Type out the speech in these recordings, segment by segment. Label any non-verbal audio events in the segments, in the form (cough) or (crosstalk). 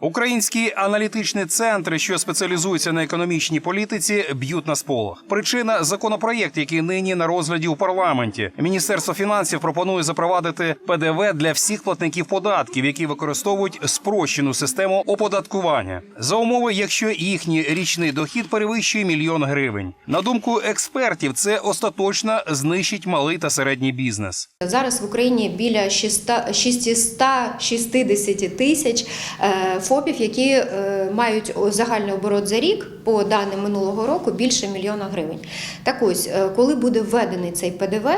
Українські аналітичні центри, що спеціалізуються на економічній політиці, б'ють на сполох. Причина законопроєкт, який нині на розгляді у парламенті. Міністерство фінансів пропонує запровадити ПДВ для всіх платників податків, які використовують спрощену систему оподаткування за умови, якщо їхній річний дохід перевищує мільйон гривень. На думку експертів, це остаточно знищить малий та середній бізнес. Зараз в Україні біля 600 660 тисяч е, ФОПів, які е, мають загальний оборот за рік, по даним минулого року, більше мільйона гривень. Так ось, е, коли буде введений цей ПДВ,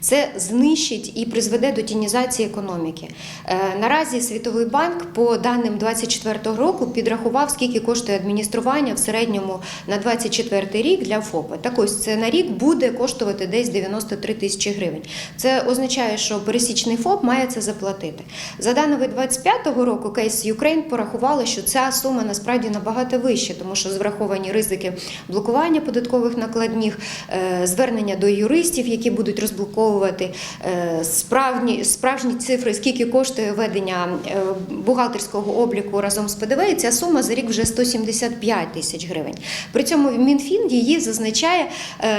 це знищить і призведе до тінізації економіки. Е, Наразі Світовий банк по даним 2024 року підрахував, скільки коштує адміністрування в середньому на 2024 рік для ФОПа. Так ось це на рік буде коштувати десь 93 тисячі гривень. Це означає, що пересічний ФОП має це заплатити. За даними 25-го року, кейс Юкрейн порахували, що ця сума насправді набагато вища, тому що враховані ризики блокування податкових накладних, е, звернення до юристів, які будуть розблоковувати е, справжні, справжні цифри, скільки коштує ведення е, бухгалтерського обліку разом з ПДВ, і ця сума за рік вже 175 тисяч гривень. При цьому Мінфін її зазначає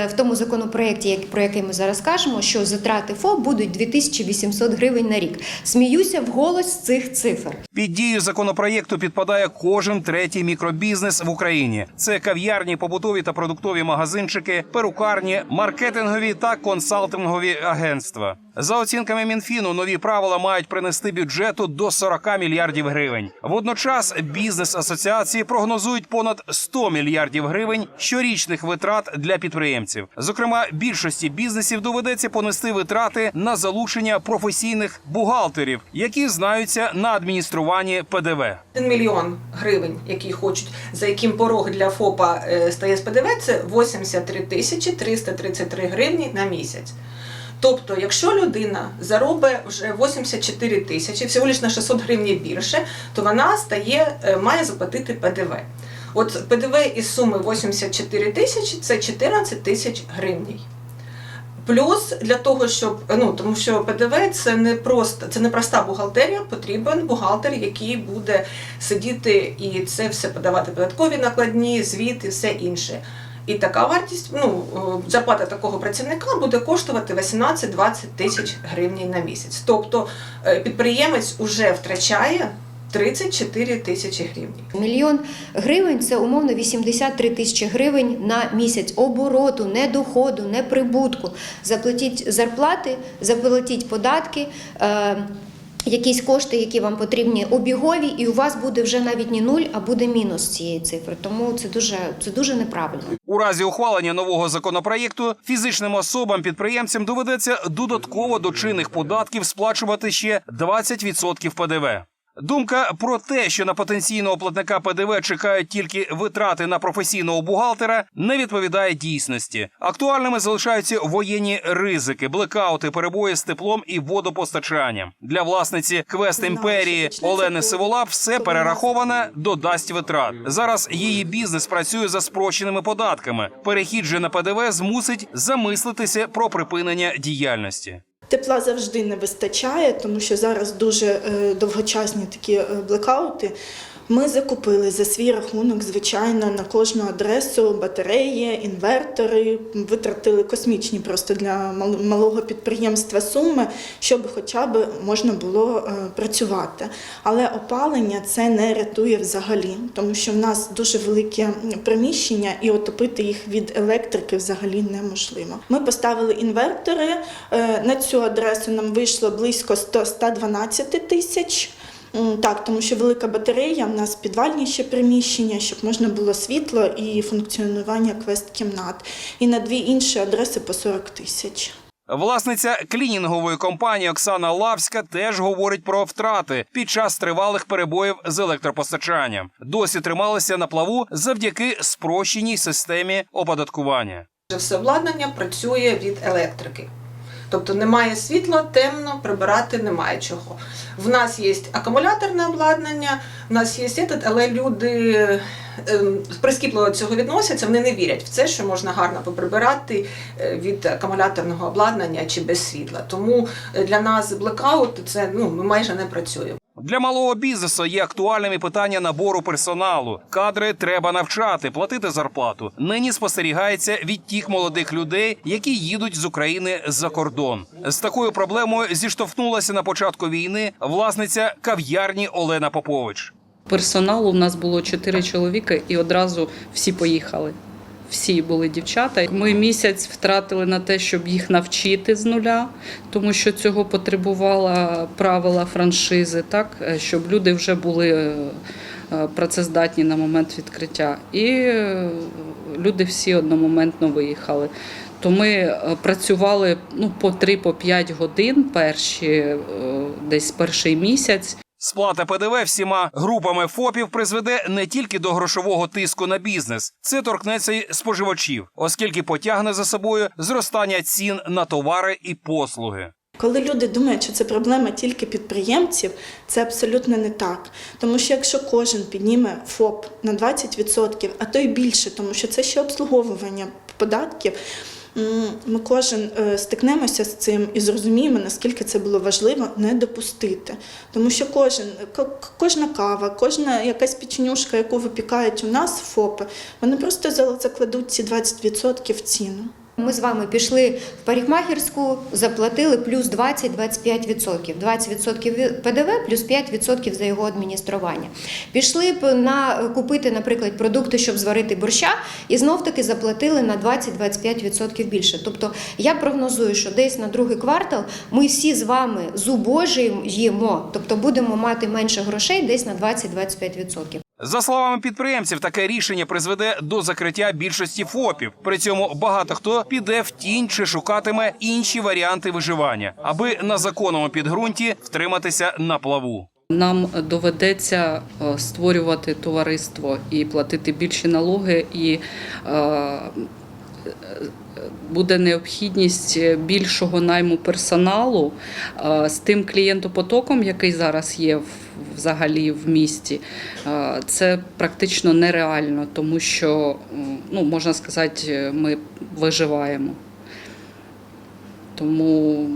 в тому законопроекті, як- про який ми зараз кажемо, що затрати ФОП будуть 2800 гривень на рік. Сміюся вголос з цих цифр. Під дію законопроєкту підпадає кожен третій мікробізнес в Україні. Це кав'ярні, побутові та продуктові магазинчики, перукарні, маркетингові та консалтингові агентства. За оцінками Мінфіну, нові правила мають принести бюджету до 40 мільярдів гривень. Водночас бізнес-асоціації прогнозують понад 100 мільярдів гривень щорічних витрат для підприємців. Зокрема, більшості бізнесів доведеться понести витрати на залучення професійних бухгалтерів, які знаються на адмініструванні ПДВ. Один мільйон гривень, які хочуть, за яким порог для ФОПа е, стає з ПДВ, це 83 тисячі 333 гривні на місяць. Тобто, якщо людина заробить вже 84 тисячі, всього лиш на 600 гривень більше, то вона стає, е, має заплатити ПДВ. От ПДВ із суми 84 тисячі це 14 тисяч гривень. Плюс для того, щоб ну тому що ПДВ це не просто це не проста бухгалтерія, потрібен бухгалтер, який буде сидіти і це все подавати податкові накладні, звіт і все інше. І така вартість, ну е, зарплата такого працівника буде коштувати 18-20 тисяч гривень на місяць. Тобто е, підприємець уже втрачає 34 тисячі гривень. Мільйон гривень це умовно 83 тисячі гривень на місяць обороту, не доходу, не прибутку. Заплатіть зарплати, заплатіть податки. Е- Якісь кошти, які вам потрібні обігові, і у вас буде вже навіть не нуль, а буде мінус цієї цифри. Тому це дуже це дуже неправильно. У разі ухвалення нового законопроєкту фізичним особам підприємцям доведеться додатково до чинних податків сплачувати ще 20% ПДВ. Думка про те, що на потенційного платника ПДВ чекають тільки витрати на професійного бухгалтера, не відповідає дійсності. Актуальними залишаються воєнні ризики, блекаути, перебої з теплом і водопостачанням. Для власниці квест імперії Олени Сиволап все перераховане додасть витрат. Зараз її бізнес працює за спрощеними податками. Перехід же на ПДВ змусить замислитися про припинення діяльності. Тепла завжди не вистачає, тому що зараз дуже е, довгочасні такі е, блекаути. Ми закупили за свій рахунок, звичайно, на кожну адресу батареї, інвертори, витратили космічні просто для малого підприємства суми, щоб хоча б можна було е, працювати. Але опалення це не рятує взагалі, тому що в нас дуже велике приміщення і отопити їх від електрики взагалі неможливо. Ми поставили інвертори. е, На цю адресу нам вийшло близько 100 112 тисяч. Так, тому що велика батарея, в нас підвальні ще приміщення, щоб можна було світло і функціонування квест-кімнат. І на дві інші адреси по 40 тисяч. Власниця клінінгової компанії Оксана Лавська теж говорить про втрати під час тривалих перебоїв з електропостачанням. Досі трималися на плаву завдяки спрощеній системі оподаткування. Все обладнання працює від електрики. Тобто немає світла, темно, прибирати немає чого. В нас є акумуляторне обладнання, в нас є этот, але люди ем, прискіпливо цього відносяться, вони не вірять в це, що можна гарно поприбирати е, від акумуляторного обладнання чи без світла. Тому е, для нас блекаут це ну, ми майже не працюємо. Для малого бізнесу є актуальними питання набору персоналу. Кадри треба навчати, платити зарплату. Нині спостерігається відтік молодих людей, які їдуть з України за кордон. З такою проблемою зіштовхнулася на початку війни власниця кав'ярні Олена Попович. Персоналу у нас було чотири чоловіка, і одразу всі поїхали. Всі були дівчата. Ми місяць втратили на те, щоб їх навчити з нуля, тому що цього потребувала правила франшизи, так е, щоб люди вже були е, працездатні на момент відкриття. І е, люди всі одномоментно виїхали. То ми працювали ну, по 3-5 годин перші, десь перший місяць. Сплата ПДВ всіма групами ФОПів призведе не тільки до грошового тиску на бізнес, це торкнеться й споживачів, оскільки потягне за собою зростання цін на товари і послуги. Коли люди думають, що це проблема тільки підприємців, це абсолютно не так. Тому що якщо кожен підніме ФОП на 20%, а то й більше, тому що це ще обслуговування податків. Ми кожен е, стикнемося з цим і зрозуміємо, наскільки це було важливо не допустити. Тому що кожен, кожна кава, кожна якась печенюшка, яку випікають у нас ФОПи, вони просто закладуть ці 20% в ціну. Ми з вами пішли в парикмахерську, заплатили плюс 20-25%. 20% ПДВ плюс 5% за його адміністрування. Пішли б на купити, наприклад, продукти, щоб зварити борща, і знов таки заплатили на 20-25% більше. Тобто я прогнозую, що десь на другий квартал ми всі з вами зубожуємо, тобто будемо мати менше грошей десь на 20-25%. За словами підприємців, таке рішення призведе до закриття більшості ФОПів. При цьому багато хто піде в тінь чи шукатиме інші варіанти виживання, аби на законному підґрунті втриматися на плаву. Нам доведеться е, створювати товариство і платити більші налоги, і е, буде необхідність більшого найму персоналу Е, з тим клієнтопотоком, який зараз є взагалі в місті. е, Це практично нереально, тому що ну, можна сказати, ми виживаємо. Тому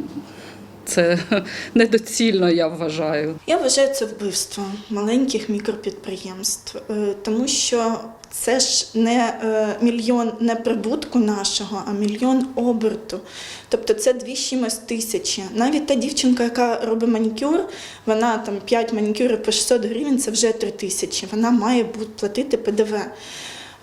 це (laughs) недоцільно, я вважаю. Я вважаю це вбивство маленьких мікропідприємств, е, тому що це ж не е, мільйон не прибутку нашого, а мільйон оберту. Тобто це дві чимось тисячі. Навіть та дівчинка, яка робить манікюр, вона там 5 манікюрів по 600 гривень, це вже 3 тисячі. Вона має платити ПДВ.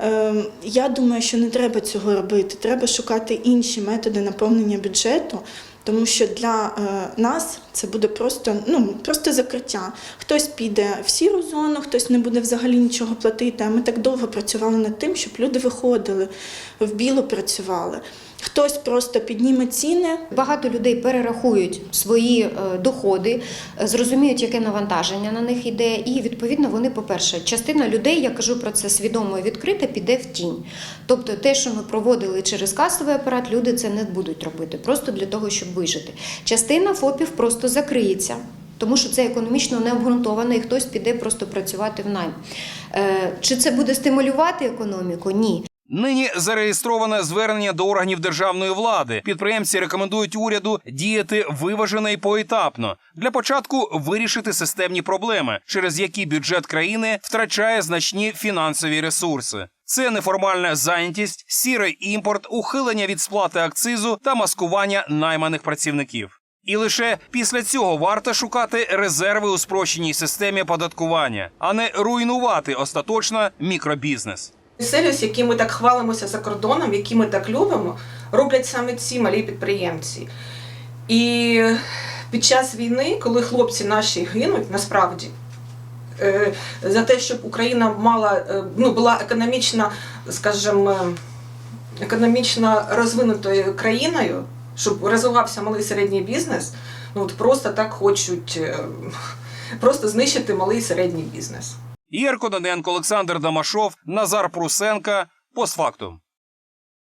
Е, Я думаю, що не треба цього робити. Треба шукати інші методи наповнення бюджету, тому що для е, нас це буде просто, ну, просто закриття. Хтось піде в сіру зону, хтось не буде взагалі нічого платити. А ми так довго працювали над тим, щоб люди виходили, в білу працювали. Хтось просто підніме ціни, Багато людей перерахують свої е, доходи, е, зрозуміють, яке навантаження на них йде, і відповідно вони, по-перше, частина людей, я кажу про це свідомо і відкрито, піде в тінь. Тобто, те, що ми проводили через касовий апарат, люди це не будуть робити, просто для того, щоб вижити. Частина ФОПів просто закриється. Тому що це економічно не обґрунтовано, і хтось піде просто працювати в найм. Е, Чи це буде стимулювати економіку? Ні. Нині зареєстроване звернення до органів державної влади. Підприємці рекомендують уряду діяти виважено і поетапно. Для початку вирішити системні проблеми, через які бюджет країни втрачає значні фінансові ресурси. Це неформальна зайнятість, сірий імпорт, ухилення від сплати акцизу та маскування найманих працівників. І лише після цього варто шукати резерви у спрощеній системі податкування, а не руйнувати остаточно мікробізнес. Сервіс, який ми так хвалимося за кордоном, який ми так любимо, роблять саме ці малі підприємці. І під час війни, коли хлопці наші гинуть, насправді. е, За те, щоб Україна мала е, ну, була економічно, скажімо, економічно розвинутою країною, щоб розвивався малий середній бізнес, ну от просто так хочуть е, просто знищити малий середній бізнес. Ігор Кононенко, Олександр Дамашов, Назар Прусенка. Постфактум.